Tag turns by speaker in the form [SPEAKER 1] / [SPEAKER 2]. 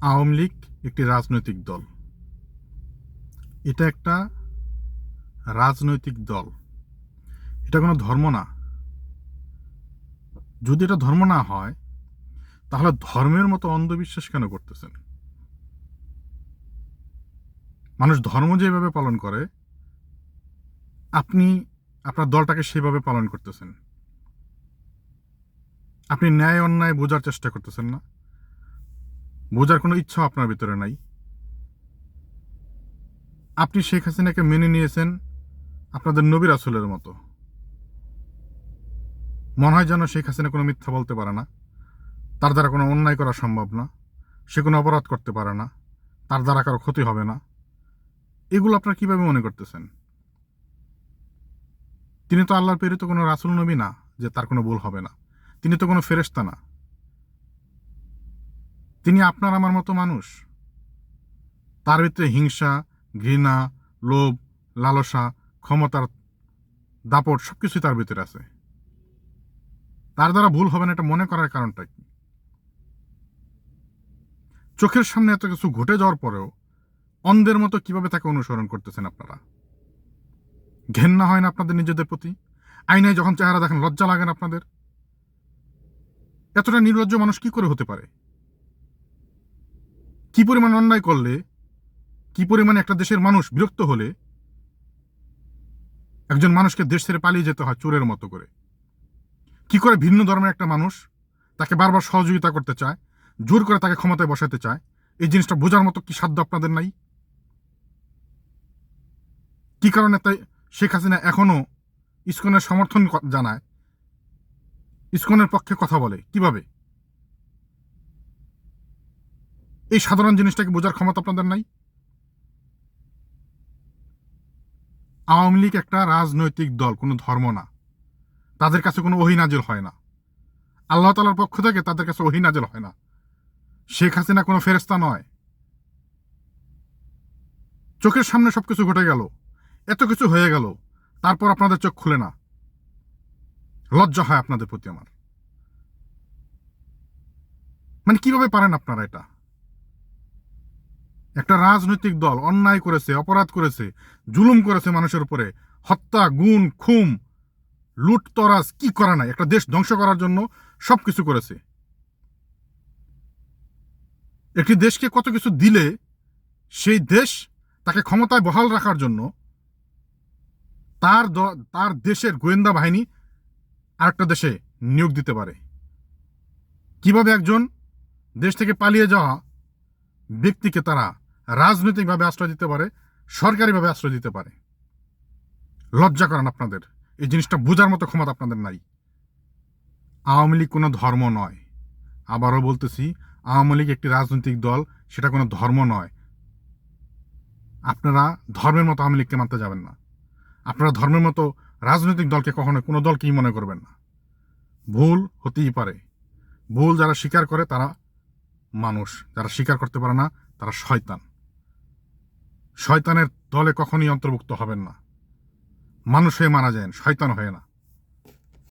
[SPEAKER 1] আওয়ামী লীগ একটি রাজনৈতিক দল। এটা একটা রাজনৈতিক দল। এটা কোনো ধর্ম না। যদি এটা ধর্ম না হয়, তাহলে ধর্মের মতো অন্ধবিশ্বাস কেন করতেছেন? মানুষ ধর্ম যেভাবে পালন করে, আপনি, আপনার দলটাকে সেভাবে পালন করতেছেন। আপনি ন্যায় অন্যায় বোঝার চেষ্টা করতেছেন না। বোঝার কোনো ইচ্ছা আপনার ভিতরে নাই। আপনি শেখ হাসিনাকে মেনে নিয়েছেন আপনাদের নবীর আসলের মতো। মনে হয় যেন শেখ হাসিনা কোনো মিথ্যা বলতে পারে না। তার দ্বারা কোনো অন্যায় করা সম্ভব না। সে কোনো অপরাধ করতে পারে না। তার দ্বারা কারও ক্ষতি হবে না। এগুলো আপনারা কীভাবে মনে করতেছেন? তিনি তো আল্লাহর প্রেরিত কোনো রাসুল নবী না, যে তার কোনো ভুল হবে না। তিনি তো কোনো ফেরেস্তা না। তিনি আপনার আমার মতো মানুষ। তার ভিতরে হিংসা, ঘৃণা, লোভ, লালসা, ক্ষমতার দাপট সব কিছুই তার ভিতরে আছে। তার দ্বারা ভুল হবে না এটা মনে করার কারণটা কি? চোখের সামনে এত কিছু ঘটে যাওয়ার পরেও অন্ধের মতো কীভাবে তাকে অনুসরণ করতেছেন আপনারা? ঘেন্না হয় না আপনাদের নিজেদের প্রতি? আইনায় যখন চেহারা দেখেন, লজ্জা লাগে না আপনাদের? এতটা নির্লজ্জ মানুষ কি করে হতে পারে? কি পরিমাণ অন্যায় করলে, কি পরিমাণে একটা দেশের মানুষ বিরক্ত হলে, একজন মানুষকে দেশ ছেড়ে পালিয়ে যেতে হয় চোরের মতো করে? কি করে ভিন্ন ধর্মের একটা মানুষ তাকে বারবার সহযোগিতা করতে চায়, জোর করে তাকে ক্ষমতায় বসাতে চায়? এই জিনিসটা বোঝার মতো কি সাধ্য আপনাদের নাই? কি কারণে তাই শেখ হাসিনা এখনও ইস্কনের সমর্থন জানায়? ইস্কনের পক্ষে কথা বলে, কীভাবে? এই সাধারণ জিনিসটাকে বোঝার ক্ষমতা আপনাদের নাই? আওয়ামী লীগ একটা রাজনৈতিক দল, কোনো ধর্ম না। তাদের কাছে কোনো অহিনাজেল হয় না। আল্লাহ তালার পক্ষ থেকে তাদের কাছে অহিনাজেল হয় না। শেখ হাসিনা কোনো ফেরেস্তা নয়। চোখের সামনে সব কিছু ঘটে গেল। এত কিছু হয়ে গেল। তারপর আপনাদের চোখ খুলে না। লজ্জা হয় আপনাদের প্রতি আমার। মানে কীভাবে পারেন আপনারা এটা? একটা রাজনৈতিক দল অন্যায় করেছে, অপরাধ করেছে, জুলুম করেছে মানুষের উপরে। হত্যা গুণ খুম, লুট, তরাজ, কি করা নাই? একটা দেশ ধ্বংস করার জন্য সব কিছু করেছে। একটি দেশকে কত কিছু দিলে সেই দেশ তাকে ক্ষমতায় বহাল রাখার জন্য তার তার দেশের গোয়েন্দা বাহিনী আরেকটা দেশে নিয়োগ দিতে পারে। কীভাবে একজন দেশ থেকে পালিয়ে যাওয়া ব্যক্তিকে তারা রাজনৈতিকভাবে আশ্রয় দিতে পারে, সরকারিভাবে আশ্রয় দিতে পারে। লজ্জা করেন আপনাদের, এই জিনিসটা বোঝার মতো ক্ষমতা আপনাদের নাই। আওয়ামী লীগ কোনো ধর্ম নয়। আবারও বলতেছি, আওয়ামী লীগ একটি রাজনৈতিক দল, সেটা কোনো ধর্ম নয়। আপনারা ধর্মের মতো আওয়ামী লীগকে মানতে যাবেন না। আপনারা ধর্মের মতো রাজনৈতিক দলকে কখনো কোনো দলকেই মনে করবেন না। ভুল হতেই পারে। ভুল যারা স্বীকার করে, তারা মানুষ, যারা স্বীকার করতে পারে না, তারা শয়তান। শয়তানের দলে কখনই অন্তর্ভুক্ত হবেন না। মানুষ হয়ে মারা যায় শয়তান হয়ে না।